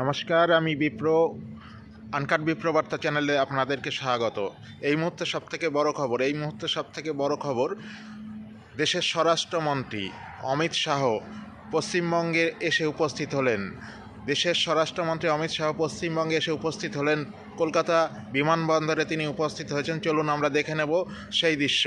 নমস্কার, আমি বিপ্র, আনকাট বিপ্র বার্তা চ্যানেলে আপনাদেরকে স্বাগত। এই মুহূর্তে সবথেকে বড় খবর, এই মুহূর্তে সবথেকে বড় খবর দেশের স্বরাষ্ট্রমন্ত্রী অমিত শাহ পশ্চিমবঙ্গে এসে উপস্থিত হলেন। দেশের স্বরাষ্ট্রমন্ত্রী অমিত শাহ পশ্চিমবঙ্গে এসে উপস্থিত হলেন। কলকাতা বিমানবন্দরে তিনি উপস্থিত হয়েছেন। চলুন আমরা দেখে নেব সেই দৃশ্য।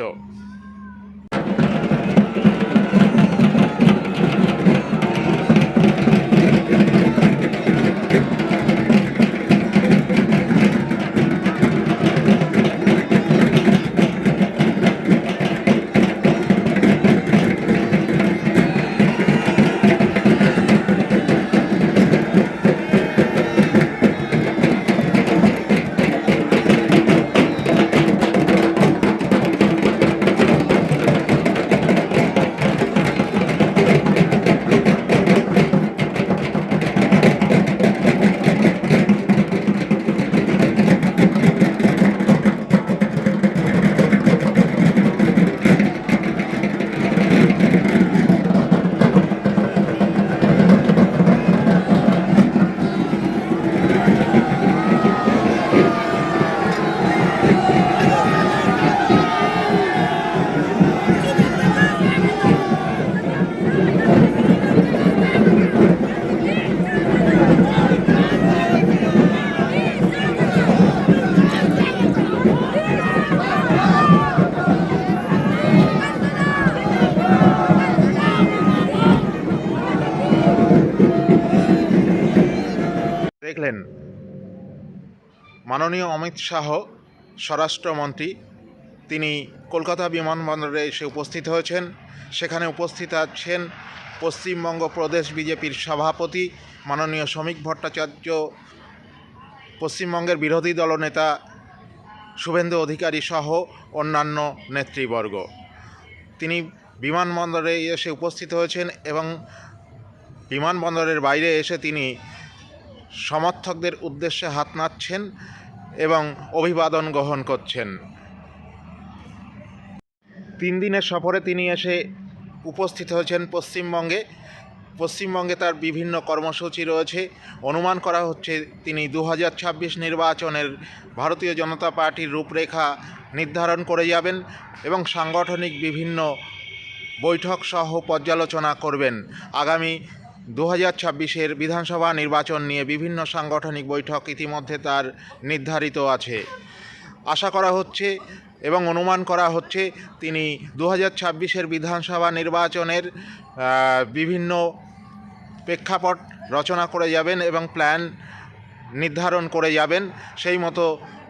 মাননীয় অমিত শাহ, স্বরাষ্ট্রমন্ত্রী, তিনি কলকাতা বিমানবন্দরে এসে উপস্থিত হয়েছেন। সেখানে উপস্থিত আছেন পশ্চিমবঙ্গ প্রদেশ বিজেপির সভাপতি, মাননীয় শ্রমিক ভট্টাচার্য, পশ্চিমবঙ্গের বিরোধী দলনেতা শুভেন্দু অধিকারী সহ অন্যান্য নেতৃবর্গ। তিনি বিমানবন্দরে এসে উপস্থিত হয়েছেন এবং বিমানবন্দরের বাইরে এসে তিনি সমর্থকদের উদ্দেশ্যে হাত নাড়ছেন। এবং অভিবাদন গ্রহণ করছেন। তিন দিনের সফরে তিনি এসে উপস্থিত হয়েছেন পশ্চিমবঙ্গে। পশ্চিমবঙ্গে তার বিভিন্ন কর্মসূচি রয়েছে। অনুমান করা হচ্ছে তিনি দু হাজার ছাব্বিশ নির্বাচনের ভারতীয় জনতা পার্টির রূপরেখা নির্ধারণ করে যাবেন এবং সাংগঠনিক বিভিন্ন বৈঠক সহ পর্যালোচনা করবেন। আগামী দু হাজার ছাব্বিশের বিধানসভা নির্বাচন নিয়ে বিভিন্ন সাংগঠনিক বৈঠক ইতিমধ্যে তার নির্ধারিত আছে। আশা করা হচ্ছে এবং অনুমান করা হচ্ছে তিনি দু হাজার ছাব্বিশের বিধানসভা নির্বাচনের বিভিন্ন প্রেক্ষাপট রচনা করে যাবেন এবং প্ল্যান নির্ধারণ করে যাবেন। সেই মতো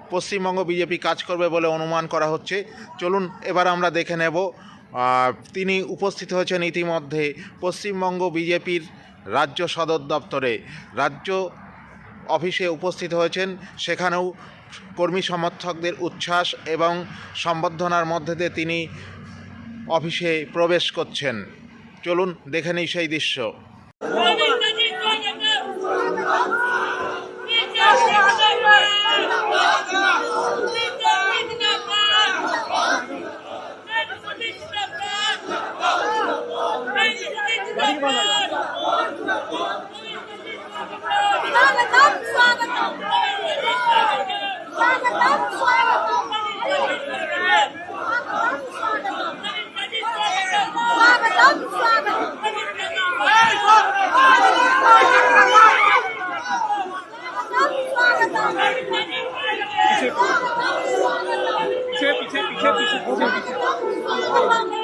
পশ্চিমবঙ্গ বিজেপি কাজ করবে বলে অনুমান করা হচ্ছে। চলুন এবার আমরা দেখে নেব তিনি উপস্থিত হয়েছেন ইতিমধ্যে পশ্চিমবঙ্গ বিজেপির রাজ্য সদর দপ্তরে রাজ্য অফিসে উপস্থিত হয়েছেন। সেখানেও কর্মী সমর্থকদের উচ্ছ্বাস এবং সম্বর্ধনার মধ্যে দিয়ে তিনি অফিসে প্রবেশ করছেন। চলুন দেখে নিই সেই দৃশ্য। Çöp, çöp, çöp, çöp, çöp, çöp.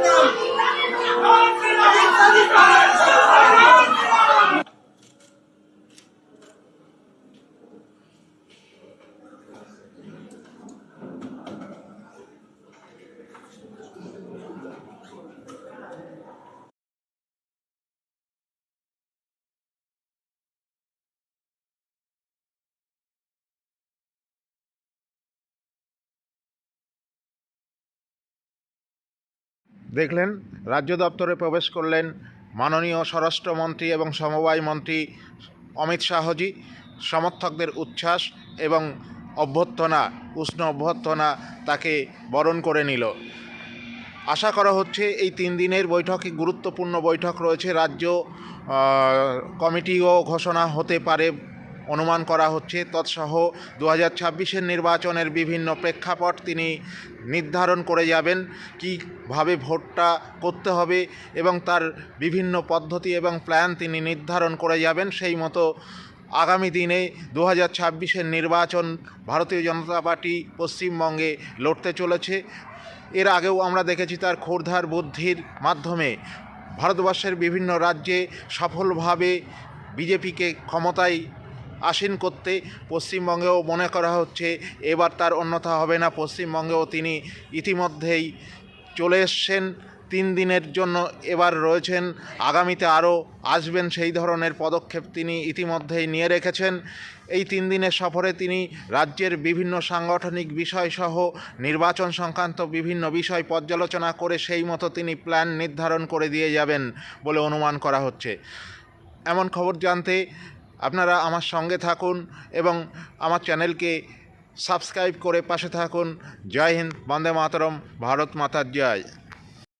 matan. ¡Ah, দেখলেন, রাজ্য দপ্তরে প্রবেশ করলেন মাননীয় স্বরাষ্ট্রমন্ত্রী এবং সমবায় মন্ত্রী অমিত শাহজি, সমর্থকদের উচ্ছ্বাস এবং অভ্যর্থনা, উষ্ণ অভ্যর্থনা তাকে বরণ করে নিল। আশা করা হচ্ছে এই তিন দিনের বৈঠকে গুরুত্বপূর্ণ বৈঠক রয়েছে। রাজ্য কমিটিও ঘোষণা হতে পারে, অনুমান করা হচ্ছে। তৎসহ দু হাজার নির্বাচনের বিভিন্ন প্রেক্ষাপট তিনি নির্ধারণ করে যাবেন কীভাবে ভোটটা করতে হবে এবং তার বিভিন্ন পদ্ধতি এবং প্ল্যান তিনি নির্ধারণ করে যাবেন। সেই মতো আগামী দিনে দু হাজার নির্বাচন ভারতীয় জনতা পার্টি পশ্চিমবঙ্গে লড়তে চলেছে। এর আগেও আমরা দেখেছি তার ক্ষুরধার বুদ্ধির মাধ্যমে ভারতবর্ষের বিভিন্ন রাজ্যে সফলভাবে বিজেপিকে ক্ষমতায় আসীন করতে পশ্চিমবঙ্গেও মনে করা হচ্ছে, এবার তার অন্যথা হবে না। পশ্চিমবঙ্গেও তিনি ইতিমধ্যেই চলে এসছেন, তিন দিনের জন্য এবার রয়েছেন, আগামীতে আরও আসবেন সেই ধরনের পদক্ষেপ তিনি ইতিমধ্যেই নিয়ে রেখেছেন। এই তিন দিনের সফরে তিনি রাজ্যের বিভিন্ন সাংগঠনিক বিষয়সহ নির্বাচন সংক্রান্ত বিভিন্ন বিষয় পর্যালোচনা করে সেই মতো তিনি প্ল্যান নির্ধারণ করে দিয়ে যাবেন বলে অনুমান করা হচ্ছে। এমন খবর জানতে আপনারা আমার সঙ্গে থাকুন এবং আমার চ্যানেলকে সাবস্ক্রাইব করে পাশে থাকুন। জয় হিন্দ, বন্দে মাতরম, ভারত মাতার জয়।